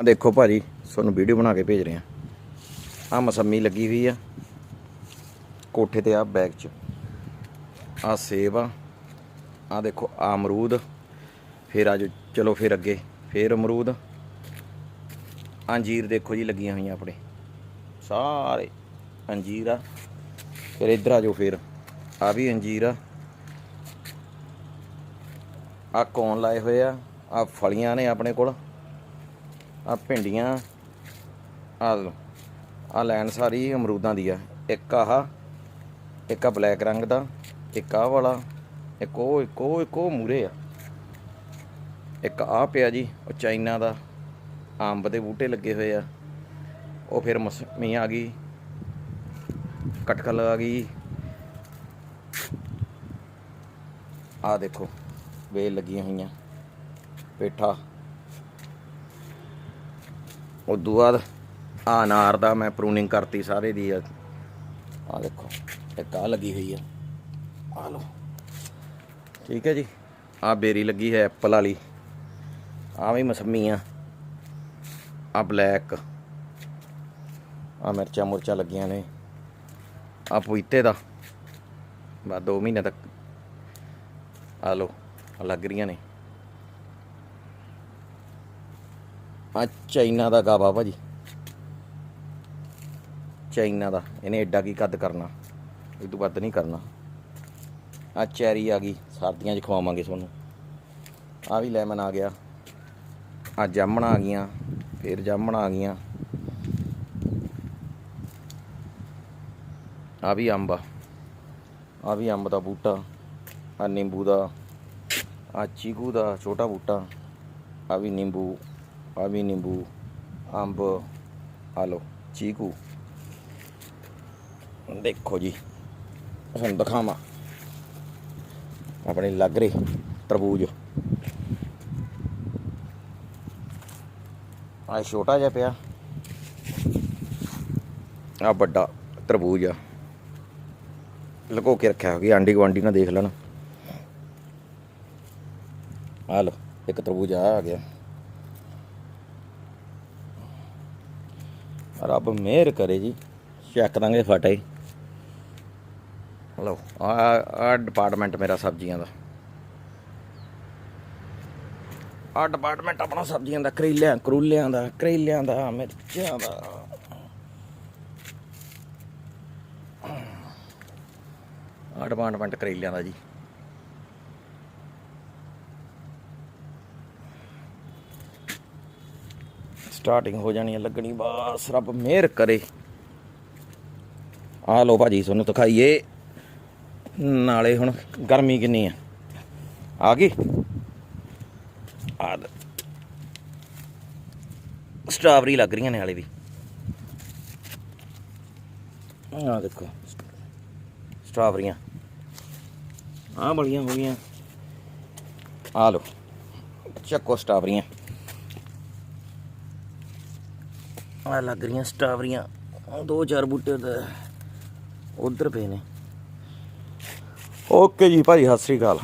ਆਹ ਦੇਖੋ ਭਾਜੀ, ਤੁਹਾਨੂੰ ਵੀਡੀਓ ਬਣਾ ਕੇ ਭੇਜ ਰਹੇ। ਆ ਆ ਮਸੰਮੀ ਲੱਗੀ ਹੋਈ ਆ। ਕੋਠੇ ਤੇ ਆ ਬੈਗ 'ਚ। ਆ ਸੇਬ ਆ। ਆ ਦੇਖੋ ਆ ਅਮਰੂਦ। ਫਿਰ ਆ ਜੋ ਚਲੋ ਫਿਰ ਅੱਗੇ, ਫਿਰ ਅਮਰੂਦ। ਅੰਜੀਰ ਦੇਖੋ ਜੀ ਲੱਗੀਆਂ ਹੋਈਆਂ ਆਪਣੇ। ਸਾਰੇ ਅੰਜੀਰ ਆ। ਫਿਰ ਇੱਧਰ ਆ ਜੋ ਫਿਰ। ਆ ਵੀ ਅੰਜੀਰ ਆ। ਆ ਕੌਣ ਲਾਏ ਹੋਏ ਆ? ਆ ਫਲੀਆਂ ਨੇ ਆਪਣੇ ਕੋਲ। ਆ ਭਿੰਡੀਆਂ ਆ ਆ ਲੈਣ ਸਾਰੀ ਅਮਰੂਦਾਂ ਦੀ ਆ। ਇੱਕ ਆਹ, ਇੱਕ ਆ ਬਲੈਕ ਰੰਗ ਦਾ, ਇੱਕ ਆਹ ਵਾਲਾ, ਇੱਕ ਉਹ ਇੱਕ ਉਹ ਇੱਕ ਉਹ ਮੂਰੇ ਆ। ਇੱਕ ਆ ਪਿਆ ਜੀ, ਉਹ ਚਾਈਨਾ ਦਾ ਅੰਬ ਦੇ ਬੂਟੇ ਲੱਗੇ ਹੋਏ ਆ। ਉਹ ਫਿਰ ਮਸਮੀ ਆ ਗਈ, ਕਟਕਲ ਆ ਗਈ। ਆ ਦੇਖੋ, ਵੇਲ ਲੱਗੀਆਂ ਹੋਈਆਂ, ਪੇਠਾ। ਉਦੋਂ ਬਾਅਦ ਆ ਅਨਾਰ ਦਾ ਮੈਂ ਪ੍ਰੂਨਿੰਗ ਕਰਤੀ ਸਾਰੇ ਦੀ। ਆ ਆਹ ਦੇਖੋ ਇੱਕ ਆ ਲੱਗੀ ਹੋਈ ਆ। ਆ ਲਓ। ਠੀਕ ਹੈ ਜੀ। ਆ ਬੇਰੀ ਲੱਗੀ ਹੈ ਐਪਲ ਵਾਲੀ। ਆ ਵੀ ਮਸੰਮੀ ਆ। ਆ ਬਲੈਕ ਆ ਮਿਰਚਾਂ ਮੁਰਚਾਂ ਲੱਗੀਆਂ ਨੇ। ਆ ਪਪੀਤੇ ਦਾ। ਬਾ 2 ਮਹੀਨੇ ਤੱਕ। ਆ ਲੋ ਲੱਗ ਰਹੀਆਂ ਨੇ। ਆ ਚਾਈਨਾ ਦਾ ਗਾਵਾ ਭਾਜੀ। ਚਾਈਨਾ ਦਾ, ਇਹਨੇ ਐਡਾ ਕੀ ਕੱਦ ਕਰਨਾ? ਇਹ ਤੋਂ ਵੱਧ ਨਹੀਂ ਕਰਨਾ। ਆ ਚੈਰੀ ਆ ਗਈ, ਸਰਦੀਆਂ 'ਚ ਖਵਾਵਾਂਗੇ ਤੁਹਾਨੂੰ। ਆ ਵੀ ਲੈਮਨ ਆ ਗਿਆ। ਆ ਜਾਮਣ ਆ ਗਈਆਂ, ਫਿਰ ਜਾਮਣ ਆ ਗਈਆਂ। ਆ ਵੀ ਅੰਬ ਆ। ਆ ਵੀ ਅੰਬ ਦਾ ਬੂਟਾ, ਆ ਨਿੰਬੂ ਦਾ, ਆ ਚੀਕੂ ਦਾ ਛੋਟਾ ਬੂਟਾ, ਆ ਵੀ ਨਿੰਬੂ। ਆ ਵੀ ਨਿੰਬੂ ਅੰਬ ਆ ਲੋ ਚੀਕੂ ਦੇਖੋ ਜੀ ਤੁਹਾਨੂੰ ਦਿਖਾਵਾਂ ਆਪਣੇ ਲੱਗ ਰਹੇ ਤਰਬੂਜ ਆ ਛੋਟਾ ਜਿਹਾ ਪਿਆ ਆ ਵੱਡਾ ਤਰਬੂਜ ਆ ਲੁਕੋ ਕੇ ਰੱਖਿਆ ਹੋਇਆ ਆਂਡੀ ਗਵਾਂਡੀ ਨਾ ਦੇਖ ਲੈਣ ਆ ਲੋ ਇੱਕ ਤਰਬੂਜ ਆ ਗਿਆ ਰੱਬ ਮਿਹਰ ਕਰੇ ਜੀ। ਚੈੱਕ ਦਾਂਗੇ ਫਟੇ ਲਓ, ਆ ਆ ਡਿਪਾਰਟਮੈਂਟ ਮੇਰਾ ਸਬਜ਼ੀਆਂ ਦਾ। ਆ ਡਿਪਾਰਟਮੈਂਟ ਆਪਣਾ ਸਬਜ਼ੀਆਂ ਦਾ, ਕਰੇਲਿਆਂ, ਕਰੂਲਿਆਂ ਦਾ, ਕਰੇਲਿਆਂ ਦਾ, ਮਿਰਚਾਂ ਦਾ। ਆ ਡਿਪਾਰਟਮੈਂਟ ਕਰੇਲਿਆਂ ਦਾ ਜੀ। ਸਟਾਰਟਿੰਗ ਹੋ ਜਾਣੀ ਹੈ ਲੱਗਣੀ, ਬਸ ਰੱਬ ਮਿਹਰ ਕਰੇ। ਆ ਲੋ ਭਾਜੀ, ਤੁਹਾਨੂੰ ਦਿਖਾਈਏ। ਨਾਲੇ ਹੁਣ ਗਰਮੀ ਕਿੰਨੀ ਆ। ਆ ਗਈ? ਆ ਸਟ੍ਰਾਬਰੀ ਲੱਗ ਰਹੀਆਂ ਨੇ ਹਾਲੇ ਵੀ। ਆ ਦੇਖੋ, ਸਟ੍ਰਾਬਰੀਆਂ। ਆ ਬੜੀਆਂ ਹੋ ਗਈਆਂ। ਆ ਲੋ ਚੱਕੋ ਸਟ੍ਰਾਬਰੀਆਂ। ਆ ਲੱਗ ਰਹੀਆਂ ਸਟ੍ਰਾਬਰੀਆਂ ਦੋ ਚਾਰ ਬੂਟੇ ਉਧਰ ਪਏ ਨੇ। ਓਕੇ ਜੀ, ਭਾਜੀ, ਸਤਿ ਸ੍ਰੀ ਅਕਾਲ।